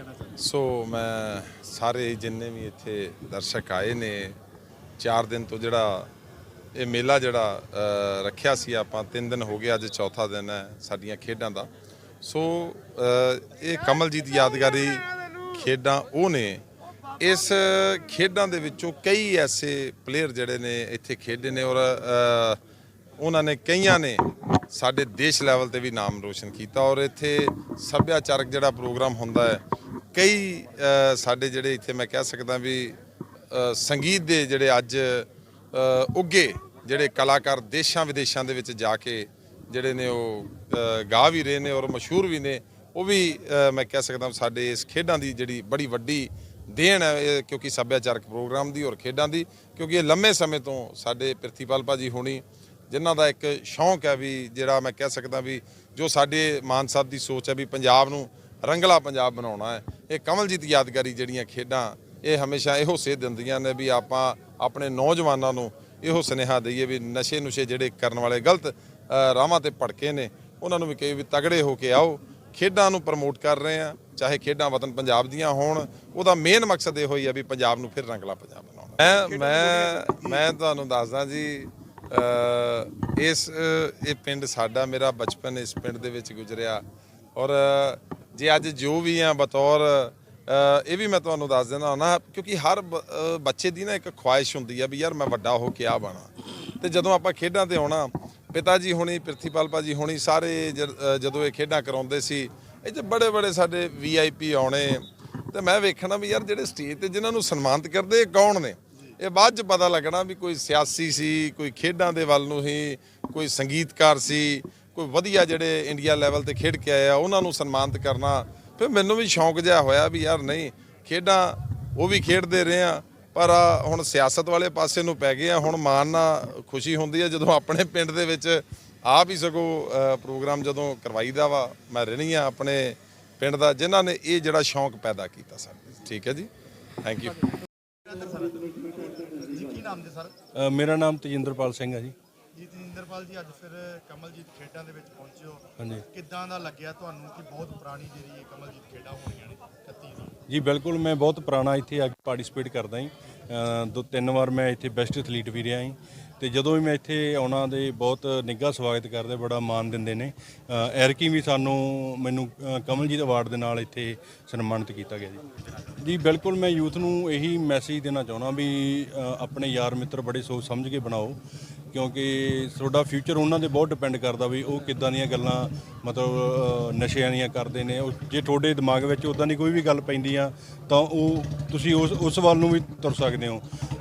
ਕਹਿਣਾ ਚਾਹੁੰਦੇ ਸੋ ਮੈਂ ਸਾਰੇ ਜਿੰਨੇ ਵੀ ਇੱਥੇ ਦਰਸ਼ਕ ਆਏ ਨੇ 4 ਦਿਨ ਤੋਂ ਜਿਹੜਾ ਇਹ ਮੇਲਾ ਜਿਹੜਾ ਰੱਖਿਆ ਸੀ ਆਪਾਂ 3 ਦਿਨ ਹੋ ਗਏ ਅੱਜ ਚੌਥਾ ਦਿਨ ਹੈ ਸਾਡੀਆਂ ਖੇਡਾਂ ਦਾ। ਸੋ ਇਹ ਕਮਲਜੀਤ ਯਾਦਗਾਰੀ ਖੇਡਾਂ ਉਹ ਨੇ। ਇਸ ਖੇਡਾਂ ਦੇ ਵਿੱਚੋਂ ਕਈ ਐਸੇ ਪਲੇਅਰ ਜਿਹੜੇ ਨੇ ਇੱਥੇ ਖੇਡੇ ਨੇ ਔਰ ਉਹਨਾਂ ਨੇ ਕਈਆਂ ਨੇ ਸਾਡੇ ਦੇਸ਼ ਲੈਵਲ ਤੇ ਵੀ ਨਾਮ ਰੋਸ਼ਨ ਕੀਤਾ ਔਰ ਇੱਥੇ ਸੱਭਿਆਚਾਰਕ ਜਿਹੜਾ ਪ੍ਰੋਗਰਾਮ ਹੁੰਦਾ ਹੈ ਕਈ ਸਾਡੇ ਜਿਹੜੇ ਇੱਥੇ ਮੈਂ ਕਹਿ ਸਕਦਾ ਵੀ ਸੰਗੀਤ ਦੇ ਜਿਹੜੇ ਅੱਜ ਅ, ਉੱਗੇ ਜਿਹੜੇ ਕਲਾਕਾਰ ਦੇਸ਼ਾਂ ਵਿਦੇਸ਼ਾਂ ਦੇ ਵਿੱਚ ਜਾ ਕੇ ਜਿਹੜੇ ਨੇ ਉਹ ਗਾ ਵੀ ਰਹੇ ਨੇ ਔਰ ਮਸ਼ਹੂਰ ਵੀ ਨੇ ਉਹ ਵੀ ਮੈਂ ਕਹਿ ਸਕਦਾ ਸਾਡੇ ਇਸ ਖੇਡਾਂ ਦੀ ਜਿਹੜੀ ਬੜੀ ਵੱਡੀ ਦੇਣ ਹੈ ਇਹ ਕਿਉਂਕਿ ਸੱਭਿਆਚਾਰਕ ਪ੍ਰੋਗਰਾਮ ਦੀ ਔਰ ਖੇਡਾਂ ਦੀ ਕਿਉਂਕਿ ਇਹ ਲੰਮੇ ਸਮੇਂ ਤੋਂ ਸਾਡੇ ਪ੍ਰਿਥੀਪਾਲ ਭਾਜੀ ਹੋਣੀ ਜਿਨ੍ਹਾਂ ਦਾ ਇੱਕ ਸ਼ੌਂਕ ਹੈ ਵੀ ਜਿਹੜਾ ਮੈਂ ਕਹਿ ਸਕਦਾ ਵੀ ਜੋ ਸਾਡੇ ਮਾਨ ਸਾਹਿਬ ਦੀ ਸੋਚ ਹੈ ਵੀ ਪੰਜਾਬ ਨੂੰ ਰੰਗਲਾ ਪੰਜਾਬ ਬਣਾਉਣਾ ਹੈ। ਇਹ ਕਮਲਜੀਤ ਯਾਦਗਾਰੀ ਜਿਹੜੀਆਂ ਖੇਡਾਂ ਇਹ ਹਮੇਸ਼ਾ ਇਹੋ ਸੇਧ ਦਿੰਦੀਆਂ ਨੇ ਵੀ ਆਪਾਂ ਆਪਣੇ ਨੌਜਵਾਨਾਂ ਨੂੰ ਇਹੋ ਸੁਨੇਹਾ ਦਈਏ ਵੀ ਨਸ਼ੇ ਨੁਸ਼ੇ ਜਿਹੜੇ ਕਰਨ ਵਾਲੇ ਗਲਤ ਰਾਹਾਂ ਤੇ ਭੜਕੇ ਨੇ ਉਹਨਾਂ ਨੂੰ ਵੀ ਕਹੇ ਵੀ ਤਗੜੇ ਹੋ ਕੇ ਆਓ। ਖੇਡਾਂ ਨੂੰ ਪ੍ਰਮੋਟ ਕਰ ਰਹੇ ਆ ਚਾਹੇ ਖੇਡਾਂ ਵਤਨ ਪੰਜਾਬ ਦੀਆਂ ਹੋਣ ਉਹਦਾ ਮੇਨ ਮਕਸਦ ਇਹੋ ਹੀ ਆ ਵੀ ਪੰਜਾਬ ਨੂੰ ਫਿਰ ਰੰਗਲਾ ਪੰਜਾਬ ਬਣਾਉਣਾ। ਮੈਂ ਮੈਂ ਮੈਂ ਤੁਹਾਨੂੰ ਦੱਸਦਾ ਜੀ ਇਸ ਇਹ ਪਿੰਡ ਸਾਡਾ ਮੇਰਾ ਬਚਪਨ ਇਸ ਪਿੰਡ ਦੇ ਵਿੱਚ ਗੁਜ਼ਰਿਆ ਔਰ ਜੇ ਅੱਜ ਜੋ ਵੀ ਆ ਬਤੌਰ ਇਹ ਵੀ ਮੈਂ ਤੁਹਾਨੂੰ ਦੱਸ ਦਿੰਦਾ ਨਾ, ਕਿਉਂਕਿ ਹਰ ਬ- ਬੱਚੇ ਦੀ ਨਾ ਇੱਕ ਖੁਆਇਸ਼ ਹੁੰਦੀ ਆ ਵੀ ਯਾਰ ਮੈਂ ਵੱਡਾ ਹੋ ਕੇ ਆ ਬਣਾ। ਤੇ ਜਦੋਂ ਆਪਾਂ ਖੇਡਾਂ ਤੇ ਆਉਣਾ, ਪਿਤਾ ਜੀ ਹੋਣੀ ਪ੍ਰਿਥੀਪਾਲ ਭਾਜੀ ਹੋਣੀ, ਸਾਰੇ ਜਦੋਂ ਇਹ ਖੇਡਾਂ ਕਰਾਉਂਦੇ ਸੀ ਇਹ 'ਚ ਬੜੇ ਬੜੇ ਸਾਡੇ ਵੀਆਈਪੀ ਆਉਣੇ। ਤੇ ਮੈਂ ਵੇਖਣਾ ਵੀ ਯਾਰ ਜਿਹੜੇ ਸਟੇਜ ਤੇ ਜਿਨ੍ਹਾਂ ਨੂੰ ਸਨਮਾਨਿਤ ਕਰਦੇ, ਇਹ ਕੌਣ ਨੇ? ਇਹ ਬਾਅਦ ਚ ਪਤਾ ਲੱਗਣਾ ਵੀ ਕੋਈ ਸਿਆਸੀ ਸੀ, ਕੋਈ ਖੇਡਾਂ ਦੇ ਵੱਲ ਨੂੰ ਹੀ, ਕੋਈ ਸੰਗੀਤਕਾਰ ਸੀ ਕੋਈ ਵਧੀਆ ਜਿਹੜੇ ਇੰਡੀਆ ਲੈਵਲ ਤੇ ਖੇਡ ਕੇ ਆਏ ਆ ਉਹਨਾਂ ਨੂੰ ਸਨਮਾਨਿਤ ਕਰਨਾ ਫਿਰ ਮੈਨੂੰ ਵੀ ਸ਼ੌਂਕ ਜਿਹਾ ਹੋਇਆ ਵੀ ਯਾਰ ਨਹੀਂ ਖੇਡਾਂ ਉਹ ਵੀ ਖੇਡਦੇ ਰਹੇ ਆ ਪਰ ਹੁਣ ਸਿਆਸਤ ਵਾਲੇ ਪਾਸੇ ਨੂੰ ਪੈ ਗਏ ਆ ਹੁਣ ਮਾਣ ਨਾਲ ਖੁਸ਼ੀ ਹੁੰਦੀ ਹੈ ਜਦੋਂ ਆਪਣੇ ਪਿੰਡ ਦੇ ਵਿੱਚ ਆਪ ਹੀ ਸਗੋਂ ਪ੍ਰੋਗਰਾਮ ਜਦੋਂ ਕਰਵਾਈਦਾ ਵਾ ਮੈਂ ਰਹਿਣੀ ਆ ਆਪਣੇ ਪਿੰਡ ਦਾ ਜਿਨ੍ਹਾਂ ਨੇ ਇਹ ਜਿਹੜਾ ਸ਼ੌਂਕ ਪੈਦਾ ਕੀਤਾ ਸਾਡੇ ਠੀਕ ਹੈ ਜੀ? ਥੈਂਕ ਯੂ ਜੀ ਕੀ ਨਾਮ ਜੀ ਸਰ? ਅ, ਮੇਰਾ ਨਾਮ ਤਜਿੰਦਰਪਾਲ ਸਿੰਘ ਹੈ ਜੀ। ਜੀ ਤਜਿੰਦਰਪਾਲ ਜੀ ਅੱਜ ਫਿਰ ਕਮਲਜੀਤ ਖੇਡਾਂ ਦੇ ਵਿੱਚ ਪਹੁੰਚੇ ਹੋ। ਹਾਂਜੀ। ਕਿੱਦਾਂ ਦਾ ਲੱਗਿਆ ਤੁਹਾਨੂੰ ਕਿ ਬਹੁਤ ਪੁਰਾਣੀ ਜਿਹੜੀ ਇਹ ਕਮਲਜੀਤ ਖੇਡਾਂ ਹੋਣੀਆਂ ਨੇ 31 ਦੀ? ਜੀ ਬਿਲਕੁਲ ਮੈਂ ਬਹੁਤ ਪੁਰਾਣਾ ਇੱਥੇ ਆ ਕੇ ਪਾਰਟਿਸਿਪੇਟ ਕਰਦਾ ਹਾਂ ਦੋ ਤਿੰਨ ਵਾਰ ਮੈਂ ਇੱਥੇ ਬੈਸਟ ਐਥਲੀਟ ਵੀ ਰਿਹਾ ਹਾਂ ਤੇ ਜਦੋਂ ਵੀ ਮੈਂ ਇੱਥੇ ਆਉਣਾ ਦੇ ਬਹੁਤ ਨਿੱਘਾ ਸਵਾਗਤ ਕਰਦੇ ਬੜਾ ਮਾਣ ਦਿੰਦੇ ਨੇ। ਐਰਕੀ ਵੀ ਸਾਨੂੰ ਮੈਨੂੰ ਕਮਲਜੀਤ ਅਵਾਰਡ ਦੇ ਨਾਲ ਇੱਥੇ ਸਨਮਾਨਿਤ ਕੀਤਾ ਗਿਆ ਜੀ। ਜੀ ਬਿਲਕੁਲ ਮੈਂ ਯੂਥ ਨੂੰ ਇਹੀ ਮੈਸੇਜ ਦੇਣਾ ਚਾਹੁੰਦਾ ਵੀ ਆਪਣੇ ਯਾਰ ਮਿੱਤਰ ਬੜੇ ਸੋਚ ਸਮਝ ਕੇ ਬਣਾਓ। ਕਿਉਂਕਿ ਤੁਹਾਡਾ ਫਿਊਚਰ ਉਹਨਾਂ ਦੇ ਬਹੁਤ ਡਿਪੈਂਡ ਕਰਦਾ ਵੀ ਉਹ ਕਿੱਦਾਂ ਦੀਆਂ ਗੱਲਾਂ, ਮਤਲਬ ਨਸ਼ਿਆਂ ਦੀਆਂ ਕਰਦੇ ਨੇ। ਉਹ ਜੇ ਤੁਹਾਡੇ ਦਿਮਾਗ ਵਿੱਚ ਉਦਾਂ ਦੀ ਕੋਈ ਵੀ ਗੱਲ ਪੈਂਦੀ ਆ ਤਾਂ ਉਹ ਤੁਸੀਂ ਉਸ ਉਸ ਵੱਲ ਨੂੰ ਵੀ ਤੁਰ ਸਕਦੇ ਹੋ।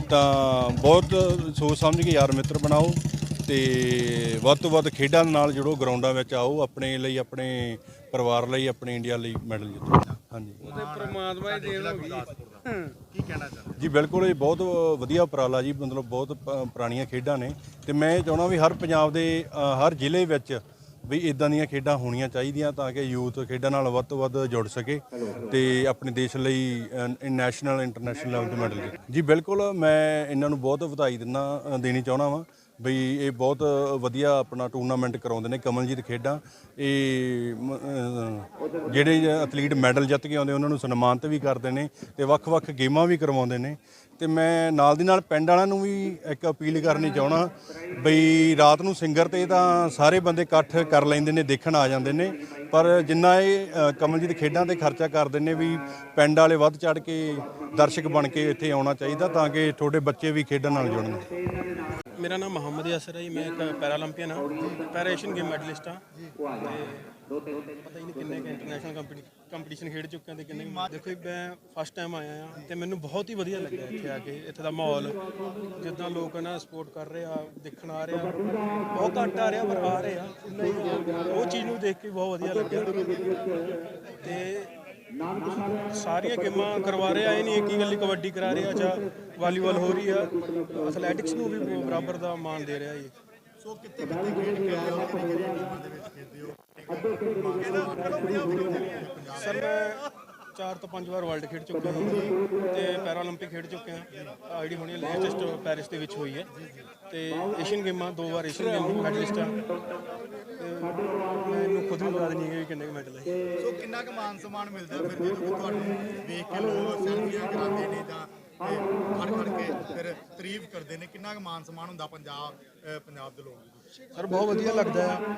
ਤਾਂ ਬਹੁਤ ਸੋਚ ਸਮਝ ਕੇ ਯਾਰ ਮਿੱਤਰ ਬਣਾਓ ਤੇ ਵੱਧ ਤੋਂ ਵੱਧ ਖੇਡਾਂ ਨਾਲ ਜੁੜੋ, ਗਰਾਊਂਡਾਂ ਵਿੱਚ ਆਓ, ਆਪਣੇ ਲਈ, ਆਪਣੇ ਪਰਿਵਾਰ ਲਈ, ਆਪਣੇ ਇੰਡੀਆ ਲਈ ਮੈਡਲ ਜਿੱਤੋ। ਹਾਂਜੀ। ਕੀ ਕਹਿਣਾ ਚਾਹੁੰਦੇ ਜੀ ਬਿਲਕੁਲ ਇਹ ਬਹੁਤ ਵਧੀਆ ਉਪਰਾਲਾ ਜੀ ਮਤਲਬ ਬਹੁਤ ਪ- ਪੁਰਾਣੀਆਂ ਖੇਡਾਂ ਨੇ ਤੇ ਮੈਂ ਇਹ ਚਾਹੁੰਦਾ ਵੀ ਹਰ ਪੰਜਾਬ ਦੇ ਅ, ਹਰ ਜ਼ਿਲ੍ਹੇ ਵਿੱਚ ਵੀ ਇਦਾਂ ਦੀਆਂ ਖੇਡਾਂ ਹੋਣੀਆਂ ਚਾਹੀਦੀਆਂ ਤਾਂ ਕਿ ਯੂਥ ਖੇਡਾਂ ਨਾਲ ਵੱਧ ਤੋਂ ਵੱਧ ਜੁੜ ਸਕੇ ਤੇ ਆਪਣੇ ਦੇਸ਼ ਲਈ ਨੈਸ਼ਨਲ ਇੰਟਰਨੈਸ਼ਨਲ ਲੈਵਲ ਤੇ ਮੈਡਲ ਜੀ ਬਿਲਕੁਲ ਮੈਂ ਇਹਨਾਂ ਨੂੰ ਬਹੁਤ ਵਧਾਈ ਦਿੰਦਾ ਅ, ਦੇਣੀ ਚਾਹੁੰਦਾ ਵਾਂ ਬਈ ਇਹ ਬਹੁਤ ਵਧੀਆ ਆਪਣਾ ਟੂਰਨਾਮੈਂਟ ਕਰਾਉਂਦੇ ਨੇ ਕਮਲਜੀਤ ਖੇਡਾਂ। ਇਹ ਅਹ ਜਿਹੜੇ ਐਥਲੀਟ ਮੈਡਲ ਜਿੱਤ ਕੇ ਆਉਂਦੇ ਉਹਨਾਂ ਨੂੰ ਸਨਮਾਨਿਤ ਵੀ ਕਰਦੇ ਨੇ ਤੇ ਵੱਖ-ਵੱਖ ਗੇਮਾਂ ਵੀ ਕਰਵਾਉਂਦੇ ਨੇ। ਤੇ ਮੈਂ ਨਾਲ ਦੀ ਨਾਲ ਪਿੰਡ ਵਾਲਿਆਂ ਨੂੰ ਵੀ ਇੱਕ ਅਪੀਲ ਕਰਨੀ ਚਾਹਣਾ ਬਈ ਰਾਤ ਨੂੰ ਸਿੰਗਰ ਤੇ ਤਾਂ ਸਾਰੇ ਬੰਦੇ ਇਕੱਠ ਕਰ ਲੈਂਦੇ ਨੇ ਦੇਖਣ ਆ ਜਾਂਦੇ ਨੇ। ਪਰ ਜਿੰਨਾ ਇਹ ਅ, ਕਮਲਜੀਤ ਖੇਡਾਂ ਤੇ ਖਰਚਾ ਕਰਦੇ ਨੇ ਵੀ ਪਿੰਡ ਵਾਲੇ ਵੱਧ ਚੜ ਕੇ ਦਰਸ਼ਕ ਬਣ ਕੇ ਇੱਥੇ ਆਉਣਾ ਚਾਹੀਦਾ ਤਾਂ ਕਿ ਤੁਹਾਡੇ ਬੱਚੇ ਵੀ ਖੇਡਾਂ ਨਾਲ ਜੁੜਨ। ਮੇਰਾ ਨਾਮ ਮੁਹੰਮਦ ਯਾਸਰ ਹੈ ਜੀ, ਮੈਂ ਇੱਕ ਪੈਰਾਲੰਪੀਅਨ ਹਾਂ ਪੈਰਾ ਏਸ਼ੀਅਨ ਗੇਮ ਮੈਡਲਿਸਟ ਹਾਂ। ਤੇ ਪਤਾ ਹੀ ਨਹੀਂ ਕਿੰਨੇ ਇੰਟਰਨੈਸ਼ਨਲ ਕੰਪੀਟੀਸ਼ਨ ਖੇਡ ਚੁੱਕਿਆ ਹਾਂ ਤੇ ਕਿੰਨੇ ਦੇਖੋ ਜੀ, ਮੈਂ ਫਸਟ ਟਾਈਮ ਆਇਆ ਹਾਂ ਤੇ ਮੈਨੂੰ ਬਹੁਤ ਹੀ ਵਧੀਆ ਲੱਗਿਆ ਇੱਥੇ ਆ ਕੇ, ਇੱਥੇ ਦਾ ਮਾਹੌਲ। ਜਿੱਦਾਂ ਲੋਕ ਨਾ ਸਪੋਰਟ ਕਰ ਰਹੇ ਆ, ਦੇਖਣ ਆ ਰਹੇ ਆ, ਬਹੁਤ ਘੱਟ ਆ ਰਿਹਾ ਪਰ ਆ ਰਹੇ ਆ। ਉਹ ਚੀਜ਼ ਨੂੰ ਦੇਖ ਕੇ ਬਹੁਤ ਵਧੀਆ ਲੱਗਿਆ। ਤੇ ਸਾਰੀਆਂ ਗੇਮਾਂ ਕਰਵਾ ਰਹੇ ਆ ਇਹ ਨਹੀਂ ਇੱਕ ਹੀ ਗੱਲੀ ਕਬੱਡੀ ਕਰਾ ਰਹੇ ਆ ਜਾਂ ਵਾਲੀਬਾਲ ਹੋ ਰਹੀ ਆ। ਐਥਲੈਟਿਕਸ ਨੂੰ ਵੀ ਬਰਾਬਰ ਦਾ ਮਾਣ ਦੇ ਰਿਹਾ ਜੀ ਸੋ ਖੇਡ ਹੋ? ਦੇ ਵਿੱਚ ਖੇਡਦੇ ਹੋ? ਸਰ ਮੈਂ ਚਾਰ ਤੋਂ ਪੰਜ ਵਾਰ ਵਰਲਡ ਖੇਡ ਚੁੱਕਾ ਹਾਂ ਤੇ ਪੈਰਾਲੰਪਿਕ ਖੇਡ ਚੁੱਕੇ ਹਾਂ। ਜਿਹੜੀ ਹੋਣੀ ਲੇਟੈਸਟ ਪੈਰਿਸ ਦੇ ਵਿੱਚ ਹੋਈ ਹੈ। ਤੇ ਏਸ਼ੀਅਨ ਗੇਮਾਂ ਦੋ ਵਾਰ ਏਸ਼ੀਅਨ ਗੇਮ ਮੈਡਲਿਸਟ ਹਾਂ ਖੁਦ ਨੂੰ ਯਾਦ ਨਹੀਂ ਹੈ ਕਿ ਕਿੰਨੇ ਕੁ ਮਿੰਟ ਲਏ ਸੋ ਕਿੰਨਾ ਕੁ ਮਾਨ ਸਨਮਾਨ ਮਿਲਦਾ ਫਿਰ ਜਦੋਂ ਤੁਹਾਨੂੰ ਵੇਖ ਕੇ ਲੋਕ ਸੈਲਫੀਆਂ ਕਰਾਉਂਦੇ ਨੇ ਜਾਂ ਖੜ ਖੜ ਕੇ ਫਿਰ ਤਾਰੀਫ ਕਰਦੇ ਨੇ ਕਿੰਨਾ ਕੁ ਮਾਨ ਸਨਮਾਨ ਹੁੰਦਾ ਪੰਜਾਬ ਅਹ ਪੰਜਾਬ ਦੇ ਲੋਕ ਸਰ ਬਹੁਤ ਵਧੀਆ ਲੱਗਦਾ ਹੈ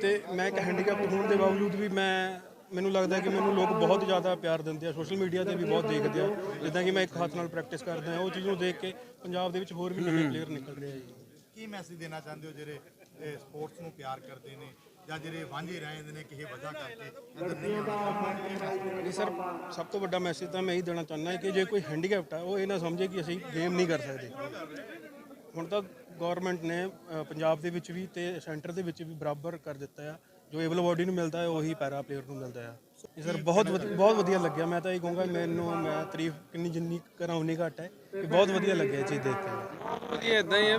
ਤੇ ਮੈਂ ਇੱਕ ਹੈਂਡੀਕੈਪ ਹੋਣ ਦੇ ਬਾਵਜੂਦ ਵੀ ਮੈਂ ਮੈਨੂੰ ਲੱਗਦਾ ਹੈ ਕਿ ਮੈਨੂੰ ਲੋਕ ਬਹੁਤ ਜ਼ਿਆਦਾ ਪਿਆਰ ਦਿੰਦੇ ਆ। ਸੋਸ਼ਲ ਮੀਡੀਆ ਤੇ ਵੀ ਬਹੁਤ ਦੇਖਦੇ ਆ। ਜਿੱਦਾਂ ਕਿ ਮੈਂ ਇੱਕ ਹੱਥ ਨਾਲ ਪ੍ਰੈਕਟਿਸ ਕਰਦਾ ਹਾਂ ਉਹ ਚੀਜ਼ ਨੂੰ ਦੇਖ ਕੇ ਪੰਜਾਬ ਦੇ ਵਿੱਚ ਹੋਰ ਵੀ ਨਵੇਂ ਪਲੇਅਰ ਨਿਕਲ ਰਹੇ ਆ ਜੀ। ਕੀ ਮੈਸੇਜ ਦੇਣਾ ਚਾਹੁੰਦੇ ਹੋ ਜਿਹੜੇ ਸਪੋਰਟਸ ਨੂੰ ਪਿਆਰ ਕਰਦੇ ਨੇ? ਜਾਂ ਜਿਹੜੇ ਵਾਂਝੇ ਰਹਿ ਜਾਂਦੇ ਨੇ ਕਿਸੇ ਵਜ੍ਹਾ ਕਰਕੇ। ਜੀ ਸਰ ਸਭ ਤੋਂ ਵੱਡਾ ਮੈਸੇਜ ਤਾਂ ਮੈਂ ਇਹੀ ਦੇਣਾ ਚਾਹੁੰਦਾ ਕਿ ਜੇ ਕੋਈ ਹੈਂਡੀਕੈਪਟ ਆ ਉਹ ਇਹ ਨਾ ਸਮਝੇ ਕਿ ਅਸੀਂ ਗੇਮ ਨਹੀਂ ਕਰ ਸਕਦੇ। ਹੁਣ ਤਾਂ ਗਵਰਨਮੈਂਟ ਨੇ ਪੰਜਾਬ ਦੇ ਵਿੱਚ ਵੀ ਤੇ ਸੈਂਟਰ ਦੇ ਵਿੱਚ ਵੀ ਬਰਾਬਰ ਕਰ ਦਿੱਤਾ ਆ। ਜੋ ਏਬਲ ਬੋਡੀ ਨੂੰ ਮਿਲਦਾ ਹੈ ਉਹੀ ਪੈਰਾ ਪਲੇਅਰ ਨੂੰ ਮਿਲਦਾ ਆ। ਜੀ ਸਰ ਬਹੁਤ ਬਹੁਤ ਵਧੀਆ ਲੱਗਿਆ। ਮੈਂ ਤਾਂ ਇਹ ਕਹੂੰਗਾ ਮੈਨੂੰ ਮੈਂ ਤਾਰੀਫ ਕਿੰਨੀ ਜਿੰਨੀ ਕਰਾਂ ਉਨੀ ਘੱਟ ਹੈ ਕਿ ਬਹੁਤ ਵਧੀਆ ਲੱਗਿਆ ਇਹ ਚੀਜ਼ ਦੇਖ ਕੇ। ਵਧੀਆ ਇਦਾਂ ਹੀ ਹੈ।